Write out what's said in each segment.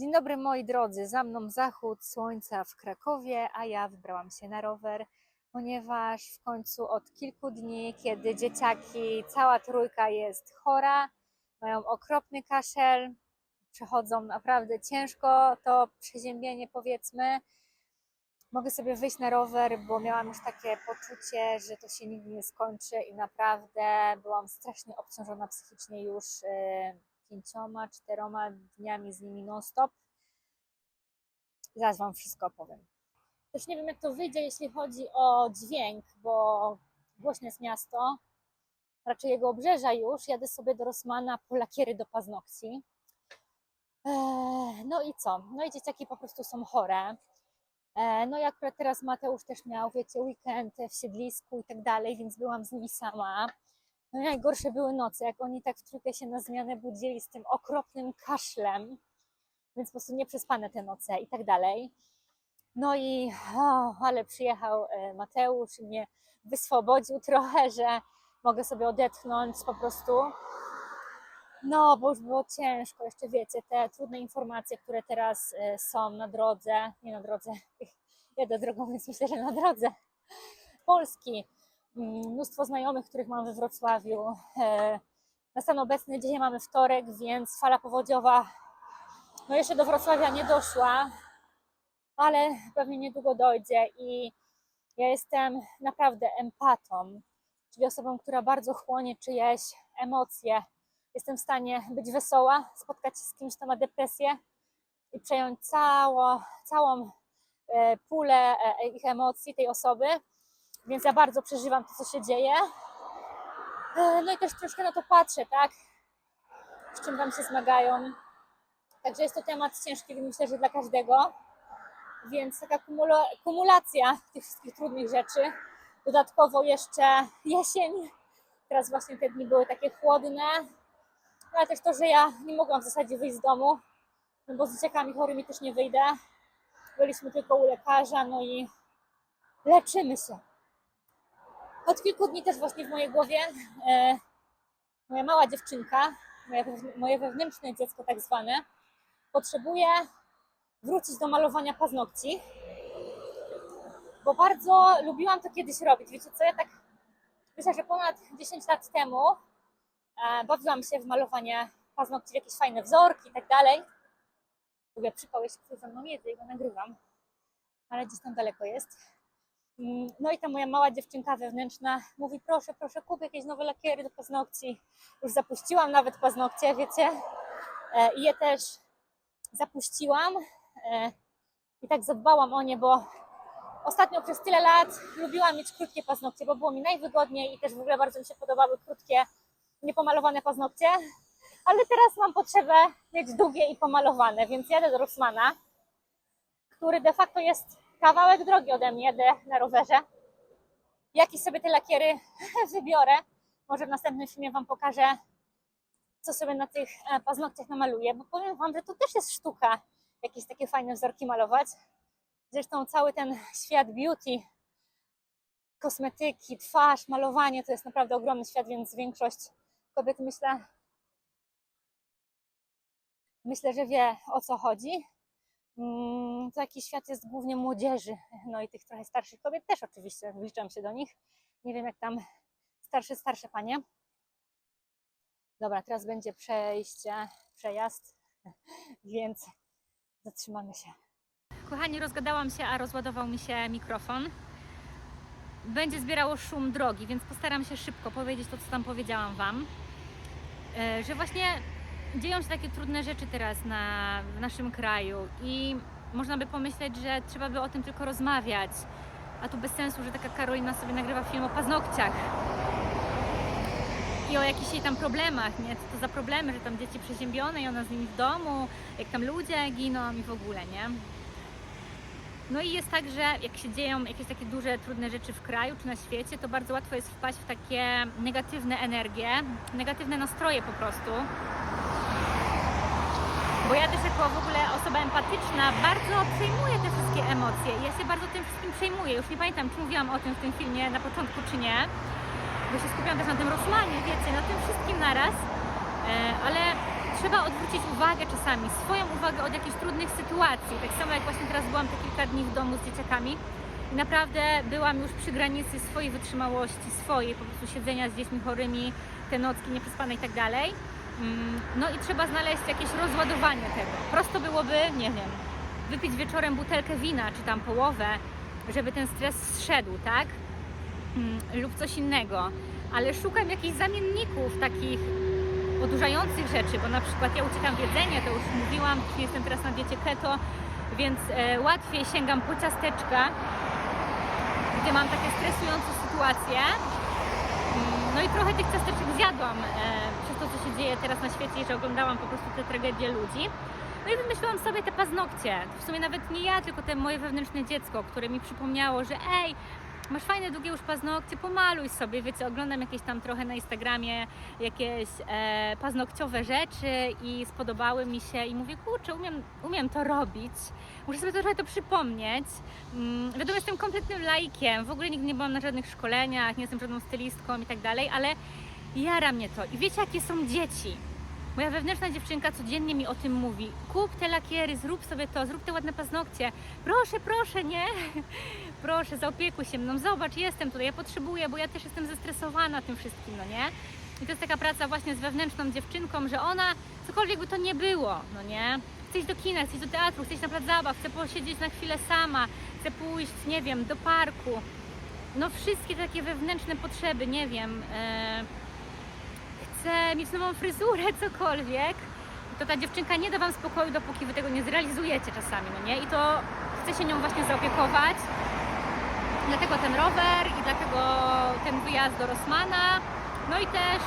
Dzień dobry moi drodzy, za mną zachód słońca w Krakowie, a ja wybrałam się na rower, ponieważ w końcu od kilku dni, kiedy dzieciaki, cała trójka jest chora, mają okropny kaszel, przechodzą naprawdę ciężko to przeziębienie powiedzmy, mogę sobie wyjść na rower, bo miałam już takie poczucie, że to się nigdy nie skończy i naprawdę byłam strasznie obciążona psychicznie już e, pięcioma, czteroma dniami z nimi non-stop. Zaraz Wam wszystko opowiem. Też nie wiem, jak to wyjdzie, jeśli chodzi o dźwięk, bo głośne jest miasto, raczej jego obrzeża już. Jadę sobie do Rosmana po lakiery do paznokci. Eee, No i co? No i dzieciaki po prostu są chore. E, No i akurat teraz Mateusz też miał, wiecie, weekend w siedlisku i tak dalej, więc byłam z nimi sama. No najgorsze były noce, jak oni tak w trójkę się na zmianę budzili z tym okropnym kaszlem, więc po prostu nieprzespane te noce i tak dalej. No i o, ale przyjechał e, Mateusz i mnie wyswobodził trochę, że mogę sobie odetchnąć po prostu. No, bo już było ciężko, jeszcze wiecie, te trudne informacje, które teraz e, są na drodze, nie na drodze, jedę drogą, więc myślę, że na drodze Polski. Mm, Mnóstwo znajomych, których mam we Wrocławiu. E, Na stan obecny dzisiaj mamy wtorek, więc fala powodziowa no jeszcze do Wrocławia nie doszła, ale pewnie niedługo dojdzie i ja jestem naprawdę empatą, czyli osobą, która bardzo chłonie czyjeś emocje. Jestem w stanie być wesoła, spotkać się z kimś, kto ma depresję i przejąć cało, całą e, pulę e, ich emocji tej osoby, więc ja bardzo przeżywam to, co się dzieje. E, No i też troszkę na to patrzę, tak? Z czym tam się zmagają. Także jest to temat ciężki, myślę, że dla każdego. Więc taka kumula- kumulacja tych wszystkich trudnych rzeczy. Dodatkowo jeszcze jesień. Teraz właśnie te dni były takie chłodne. No ale też to, że ja nie mogłam w zasadzie wyjść z domu, no bo z dzieciakami chorymi też nie wyjdę. Byliśmy tylko u lekarza, no i leczymy się. Od kilku dni też właśnie w mojej głowie e, moja mała dziewczynka, moje, moje wewnętrzne dziecko tak zwane, potrzebuje wrócić do malowania paznokci, bo bardzo lubiłam to kiedyś robić. Wiecie co, ja tak myślę, że ponad 10 lat temu e, bawiłam się w malowanie paznokci, w jakieś fajne wzorki i tak dalej. Lubię przypał, jeśli ktoś ze mną jedzie i go nagrywam, ale gdzieś tam daleko jest. Mm, No i ta moja mała dziewczynka wewnętrzna mówi, proszę, proszę, kup jakieś nowe lakiery do paznokci. Już zapuściłam nawet paznokcie, wiecie, E, i je też zapuściłam e, i tak zadbałam o nie, bo ostatnio przez tyle lat lubiłam mieć krótkie paznokcie, bo było mi najwygodniej i też w ogóle bardzo mi się podobały krótkie, niepomalowane paznokcie, ale teraz mam potrzebę mieć długie i pomalowane, więc jadę do Rossmana, który de facto jest kawałek drogi ode mnie, jadę na rowerze. Jakieś sobie te lakiery wybiorę. Może w następnym filmie Wam pokażę, co sobie na tych e, paznokciach namaluję, bo powiem Wam, że to też jest sztuka, jakieś takie fajne wzorki malować. Zresztą cały ten świat beauty, kosmetyki, twarz, malowanie to jest naprawdę ogromny świat, więc większość kobiet myślę, myślę, że wie o co chodzi. Mm, Taki świat jest głównie młodzieży, no i tych trochę starszych kobiet też oczywiście, wliczam się do nich. Nie wiem jak tam starsze, starsze panie. Dobra, teraz będzie przejście, przejazd, więc zatrzymamy się. Kochani, rozgadałam się, a rozładował mi się mikrofon. Będzie zbierało szum drogi, więc postaram się szybko powiedzieć to, co tam powiedziałam Wam. E, Że właśnie dzieją się takie trudne rzeczy teraz na, w naszym kraju i można by pomyśleć, że trzeba by o tym tylko rozmawiać. A tu bez sensu, że taka Karolina sobie nagrywa film o paznokciach i o jakichś jej tam problemach, nie? Co to za problemy, że tam dzieci przeziębione i ona z nimi w domu, jak tam ludzie giną i w ogóle, nie? No i jest tak, że jak się dzieją jakieś takie duże, trudne rzeczy w kraju czy na świecie, to bardzo łatwo jest wpaść w takie negatywne energie, negatywne nastroje po prostu. Bo ja też jako w ogóle osoba empatyczna bardzo przejmuję te wszystkie emocje. Ja się bardzo tym wszystkim przejmuję. Już nie pamiętam, czy mówiłam o tym w tym filmie na początku, czy nie bo się skupiam też na tym Rosmanie, wiecie, na tym wszystkim naraz, e, ale trzeba odwrócić uwagę czasami, swoją uwagę od jakichś trudnych sytuacji. Tak samo jak właśnie teraz byłam te kilka dni w domu z dzieciakami i naprawdę byłam już przy granicy swojej wytrzymałości, swojej po prostu siedzenia z dziećmi chorymi, te nocki nieprzespane i tak dalej. Mm, No i trzeba znaleźć jakieś rozładowanie tego. Prosto byłoby, nie wiem, wypić wieczorem butelkę wina, czy tam połowę, żeby ten stres zszedł, tak? Mm, Lub coś innego. Ale szukam jakichś zamienników takich odurzających rzeczy, bo na przykład ja uciekam w jedzenie, to już mówiłam, jestem teraz na diecie keto, więc e, łatwiej sięgam po ciasteczka, gdzie mam takie stresujące sytuacje. Mm, No i trochę tych ciasteczek zjadłam e, to, co się dzieje teraz na świecie i że oglądałam po prostu te tragedie ludzi. No i wymyśliłam sobie te paznokcie. W sumie nawet nie ja, tylko te moje wewnętrzne dziecko, które mi przypomniało, że ej, masz fajne, długie już paznokcie, pomaluj sobie. Wiecie, oglądam jakieś tam trochę na Instagramie jakieś e, paznokciowe rzeczy i spodobały mi się i mówię, kurczę, umiem, umiem to robić. Muszę sobie trochę to przypomnieć. Mm, wiadomo, jestem kompletnym laikiem, w ogóle nigdy nie byłam na żadnych szkoleniach, nie jestem żadną stylistką i tak dalej, ale jara mnie to. I wiecie, jakie są dzieci? Moja wewnętrzna dziewczynka codziennie mi o tym mówi. Kup te lakiery, zrób sobie to, zrób te ładne paznokcie. Proszę, proszę, nie? Proszę, zaopiekuj się mną. Zobacz, jestem tutaj, ja potrzebuję, bo ja też jestem zestresowana tym wszystkim, no nie? I to jest taka praca właśnie z wewnętrzną dziewczynką, że ona, cokolwiek by to nie było, no nie? Chce iść do kina, chce iść do teatru, chce iść na plac zabaw, chce posiedzieć na chwilę sama, chce pójść, nie wiem, do parku. No wszystkie takie wewnętrzne potrzeby, nie wiem, e, chce mieć nową fryzurę, cokolwiek, to ta dziewczynka nie da Wam spokoju, dopóki Wy tego nie zrealizujecie czasami, no nie? I to chce się nią właśnie zaopiekować. Dlatego ten rower i dlatego ten wyjazd do Rosmana. No i też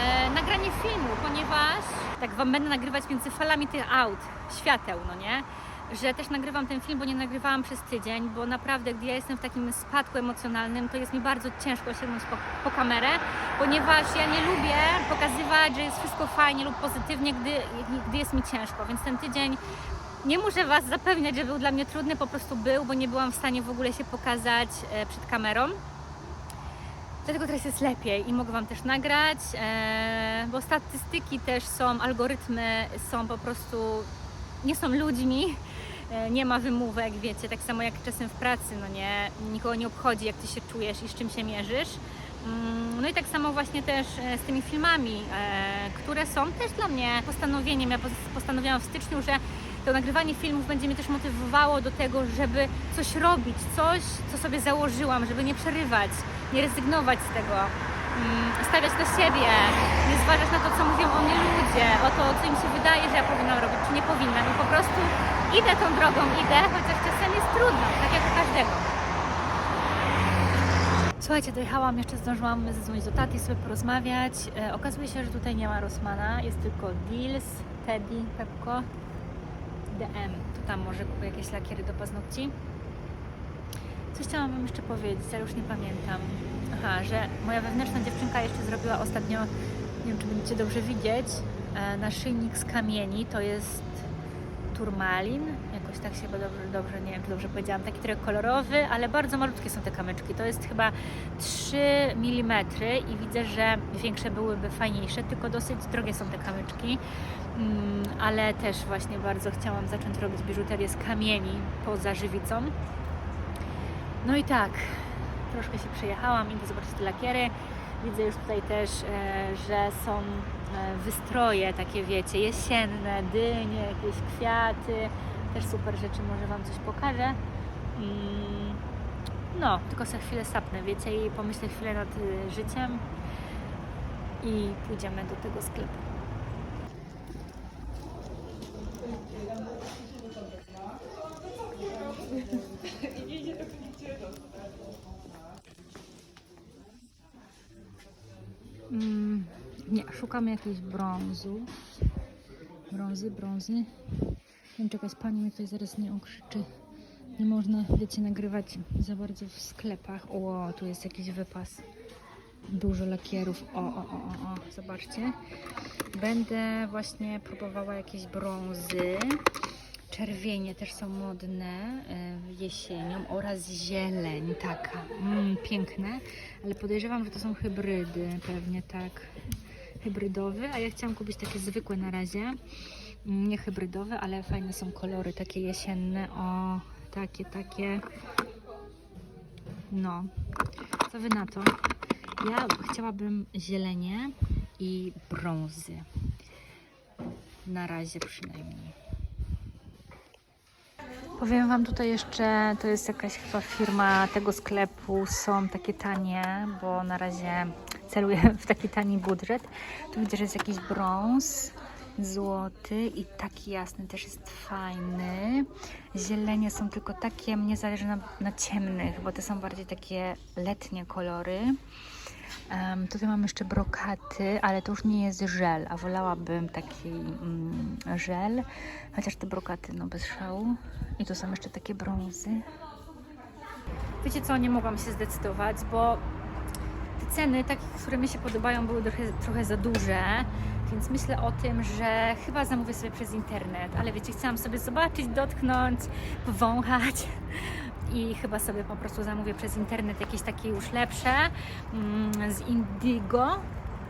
e, nagranie filmu, ponieważ tak Wam będę nagrywać między falami tych aut, świateł, no nie? Że też nagrywam ten film, bo nie nagrywałam przez tydzień, bo naprawdę, gdy ja jestem w takim spadku emocjonalnym, to jest mi bardzo ciężko sięgnąć po, po kamerę, ponieważ ja nie lubię pokazywać, że jest wszystko fajnie lub pozytywnie, gdy, gdy jest mi ciężko. Więc ten tydzień nie muszę Was zapewniać, że był dla mnie trudny, po prostu był, bo nie byłam w stanie w ogóle się pokazać e, przed kamerą. Dlatego teraz jest lepiej i mogę Wam też nagrać, e, bo statystyki też są, algorytmy są po prostu, nie są ludźmi, nie ma wymówek, wiecie, tak samo jak czasem w pracy, no nie, nikogo nie obchodzi jak Ty się czujesz i z czym się mierzysz. Mm, No i tak samo właśnie też e, z tymi filmami, e, które są też dla mnie postanowieniem. Ja pos- postanowiłam w styczniu, że to nagrywanie filmów będzie mnie też motywowało do tego, żeby coś robić, coś, co sobie założyłam, żeby nie przerywać, nie rezygnować z tego, stawiać na siebie, nie zważać na to, co mówią o mnie ludzie, o to, co im się wydaje, że ja powinnam robić, czy nie powinnam. I po prostu idę tą drogą, idę, chociaż czasem jest trudno, tak jak u każdego. Słuchajcie, dojechałam, jeszcze zdążyłam zadzwonić do taty, sobie porozmawiać. E, okazuje się, że tutaj nie ma Rosmana, jest tylko Deals, Teddy, Pepko, DM. To tam może kupię jakieś lakiery do paznokci. Coś chciałam Wam jeszcze powiedzieć, ale już nie pamiętam. Aha, że moja wewnętrzna dziewczynka jeszcze zrobiła ostatnio, nie wiem czy będziecie dobrze widzieć, e, naszyjnik z kamieni. To jest turmalin, jakoś tak się dobrze, dobrze, nie wiem czy dobrze powiedziałam, taki trochę kolorowy, ale bardzo malutkie są te kamyczki. To jest chyba 3 mm i widzę, że większe byłyby fajniejsze, tylko dosyć drogie są te kamyczki. Mm, ale też właśnie bardzo chciałam zacząć robić biżuterię z kamieni poza żywicą. No i tak, troszkę się przejechałam, idę zobaczyć te lakiery. Widzę już tutaj też, e, że są e, wystroje takie, wiecie, jesienne, dynie, jakieś kwiaty. Też super rzeczy, może Wam coś pokażę. Mm, No, tylko sobie chwilę sapnę, wiecie, i pomyślę chwilę nad y, życiem i pójdziemy do tego sklepu. Mm, nie, szukamy jakiejś brązu. Brązy, brązy. Nie wiem, czy jakaś pani mnie tutaj zaraz nie okrzyczy. Nie można, wiecie, nagrywać za bardzo w sklepach. O, tu jest jakiś wypas. Dużo lakierów. O, o, o, o, o. zobaczcie. Będę właśnie próbowała jakieś brązy. Czerwienie też są modne e, jesienią oraz zieleń taka. Mm, piękne, ale podejrzewam, że to są hybrydy, pewnie tak. Hybrydowy, a ja chciałam kupić takie zwykłe na razie. Mm, Nie hybrydowe, ale fajne są kolory, takie jesienne. O, takie, takie. No, co wy na to? Ja chciałabym zielenie i brązy. Na razie przynajmniej. Powiem Wam tutaj jeszcze, to jest jakaś chyba firma tego sklepu, są takie tanie, bo na razie celuję w taki tani budżet. Tu widzę, że jest jakiś brąz, złoty i taki jasny też jest fajny. Zielenie są tylko takie, mnie zależy na, na ciemnych, bo te są bardziej takie letnie kolory. Em, tutaj mam jeszcze brokaty, ale to już nie jest żel, a wolałabym taki mm, żel, chociaż te brokaty no bez szału. I tu są jeszcze takie brązy. Wiecie co, nie mogłam się zdecydować, bo ceny, takie, które mi się podobają, były trochę, trochę za duże, więc myślę o tym, że chyba zamówię sobie przez internet, ale wiecie, chciałam sobie zobaczyć, dotknąć, powąchać i chyba sobie po prostu zamówię przez internet jakieś takie już lepsze mm, z Indigo.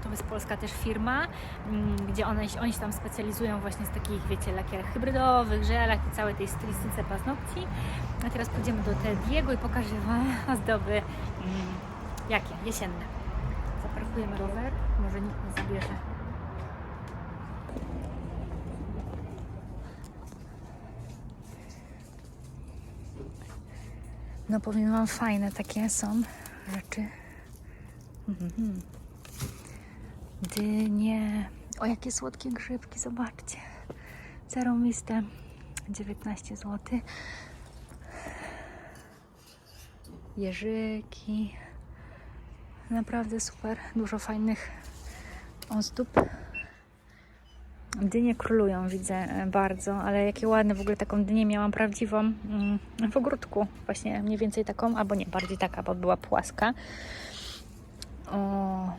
To jest polska też firma, mm, gdzie one, oni się tam specjalizują właśnie z takich, wiecie, lakierach hybrydowych, żelach i całej tej stylistyce paznokci. A teraz pójdziemy do Tediego i pokażę Wam ozdoby mm, jakie, jesienne. Zaparkujemy rower, może nikt nie zabierze. No powiem Wam, fajne takie są rzeczy. Mhm. Dynie. O, jakie słodkie grzybki, zobaczcie. Zarąbiste. 19 zł. Jeżyki. Naprawdę super. Dużo fajnych ozdób. Dynie królują, widzę e, bardzo, ale jakie ładne. W ogóle taką dynię miałam prawdziwą mm, w ogródku. Właśnie mniej więcej taką, albo nie, bardziej taka, bo była płaska. O.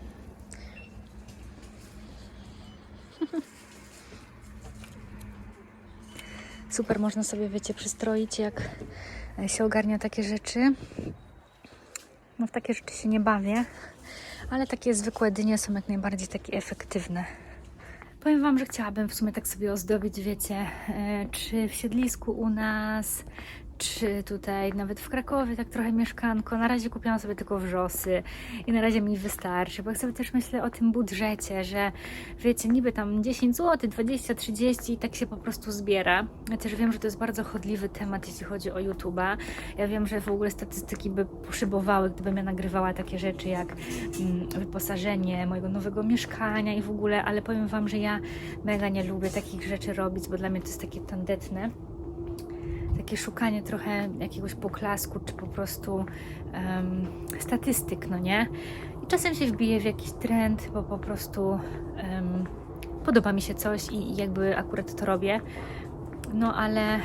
Super, można sobie, wiecie, przystroić, jak się ogarnia takie rzeczy. No w takie rzeczy się nie bawię, ale takie zwykłe dynie są jak najbardziej takie efektywne. Powiem Wam, że chciałabym w sumie tak sobie ozdobić, wiecie, e, czy w siedlisku u nas, czy tutaj nawet w Krakowie, tak trochę mieszkanko. Na razie kupiłam sobie tylko wrzosy i na razie mi wystarczy, bo ja sobie też myślę o tym budżecie, że wiecie, niby tam 10 zł, 20, 30 i tak się po prostu zbiera. Ja też wiem, że to jest bardzo chodliwy temat, jeśli chodzi o YouTube'a. Ja wiem, że w ogóle statystyki by poszybowały, gdybym ja nagrywała takie rzeczy jak mm, wyposażenie mojego nowego mieszkania i w ogóle, ale powiem Wam, że ja mega nie lubię takich rzeczy robić, bo dla mnie to jest takie tandetne takie szukanie trochę jakiegoś poklasku, czy po prostu em, statystyk, no nie? I czasem się wbije w jakiś trend, bo po prostu em, podoba mi się coś i, i jakby akurat to robię. No ale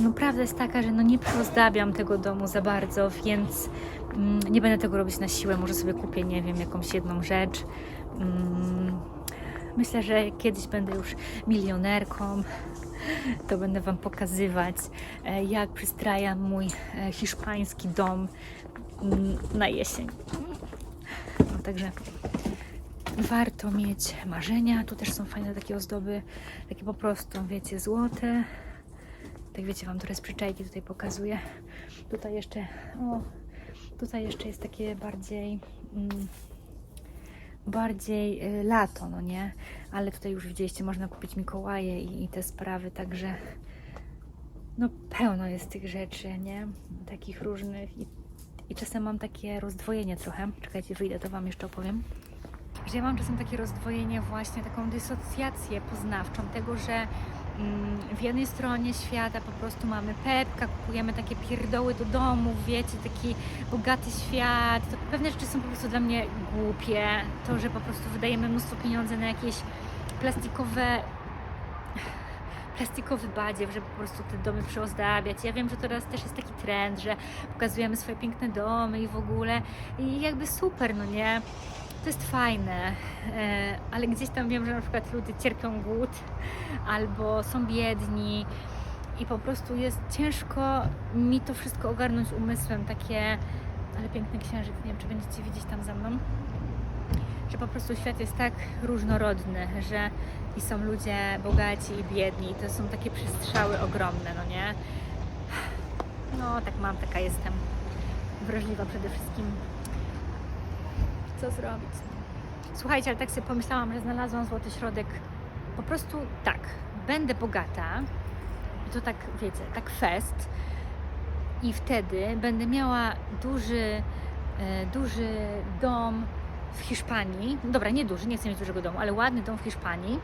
no prawda jest taka, że no nie przyozdabiam tego domu za bardzo, więc mm, nie będę tego robić na siłę. Może sobie kupię, nie wiem, jakąś jedną rzecz. Mm, myślę, że kiedyś będę już milionerką to będę Wam pokazywać, e, jak przystrajam mój e, hiszpański dom mm, na jesień. No, także warto mieć marzenia. Tu też są fajne takie ozdoby, takie po prostu, wiecie, złote. Tak wiecie, Wam teraz przyczajki tutaj pokazuję. Tutaj jeszcze, o, tutaj jeszcze jest takie bardziej... Mm, bardziej y, lato, no nie? Ale tutaj już widzieliście, można kupić Mikołaje i, i te sprawy, także no pełno jest tych rzeczy, nie? Takich różnych i, i czasem mam takie rozdwojenie trochę. Czekajcie, wyjdę, to Wam jeszcze opowiem. Że ja mam czasem takie rozdwojenie właśnie, taką dysocjację poznawczą tego, że w jednej stronie świata po prostu mamy pepka, kupujemy takie pierdoły do domu, wiecie, taki bogaty świat. Pewne rzeczy są po prostu dla mnie głupie. To, że po prostu wydajemy mnóstwo pieniędzy na jakieś plastikowe plastikowy badziew, żeby po prostu te domy przyozdabiać. Ja wiem, że teraz też jest taki trend, że pokazujemy swoje piękne domy i w ogóle i jakby super, no nie? To jest fajne, e, ale gdzieś tam wiem, że na przykład ludzie cierpią głód albo są biedni i po prostu jest ciężko mi to wszystko ogarnąć umysłem, takie, ale piękny księżyc, nie wiem czy będziecie widzieć tam za mną, że po prostu świat jest tak różnorodny, że i są ludzie bogaci i biedni, i to są takie przestrzały ogromne, no nie? No, tak mam, taka jestem. Wrażliwa przede wszystkim. Co zrobić? Słuchajcie, ale tak sobie pomyślałam, że znalazłam złoty środek. Po prostu tak, będę bogata, i to tak, wiecie, tak fest, i wtedy będę miała duży, e, duży dom w Hiszpanii. Dobra, nie duży, nie chcę mieć dużego domu, ale ładny dom w Hiszpanii.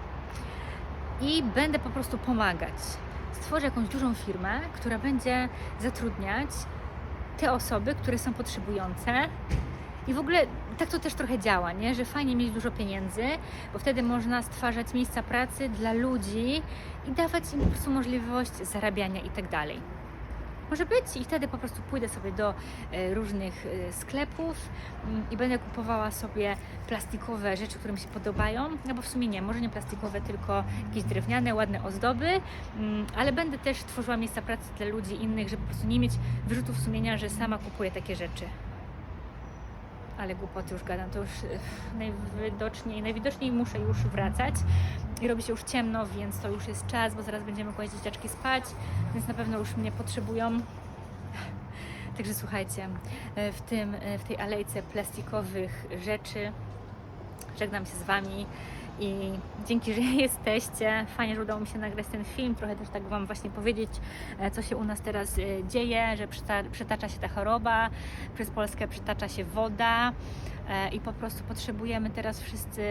I będę po prostu pomagać. Stworzę jakąś dużą firmę, która będzie zatrudniać te osoby, które są potrzebujące. I w ogóle tak to też trochę działa, nie? że fajnie mieć dużo pieniędzy, bo wtedy można stwarzać miejsca pracy dla ludzi i dawać im po prostu możliwość zarabiania i tak dalej. Może być i wtedy po prostu pójdę sobie do e, różnych e, sklepów mm, i będę kupowała sobie plastikowe rzeczy, które mi się podobają, no bo w sumie nie, może nie plastikowe, tylko jakieś drewniane, ładne ozdoby, mm, ale będę też tworzyła miejsca pracy dla ludzi innych, żeby po prostu nie mieć wyrzutów sumienia, że sama kupuję takie rzeczy. Ale głupoty już gadam, to już e, najwidoczniej, najwidoczniej muszę już wracać i robi się już ciemno, więc to już jest czas, bo zaraz będziemy kłaść dzieciaczki spać, więc na pewno już mnie potrzebują. Także słuchajcie, e, w, tym, e, w tej alejce plastikowych rzeczy żegnam się z Wami i dzięki, że jesteście. Fajnie, że udało mi się nagrać ten film, trochę też tak Wam właśnie powiedzieć, e, co się u nas teraz e, dzieje, że przytacza się ta choroba, przez Polskę przytacza się woda e, i po prostu potrzebujemy teraz wszyscy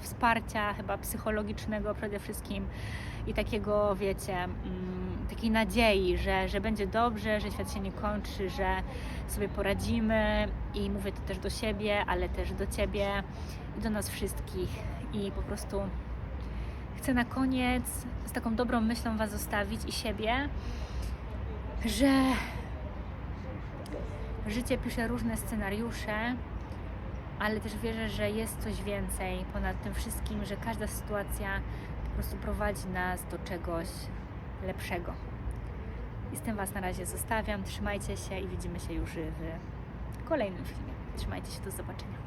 wsparcia chyba psychologicznego przede wszystkim i takiego, wiecie, mm, takiej nadziei, że, że będzie dobrze, że świat się nie kończy, że sobie poradzimy. I mówię to też do siebie, ale też do Ciebie i do nas wszystkich i po prostu chcę na koniec z taką dobrą myślą Was zostawić i siebie, że życie pisze różne scenariusze, ale też wierzę, że jest coś więcej ponad tym wszystkim, że każda sytuacja po prostu prowadzi nas do czegoś lepszego. I z tym Was na razie zostawiam. Trzymajcie się i widzimy się już w kolejnym filmie. Trzymajcie się, do zobaczenia.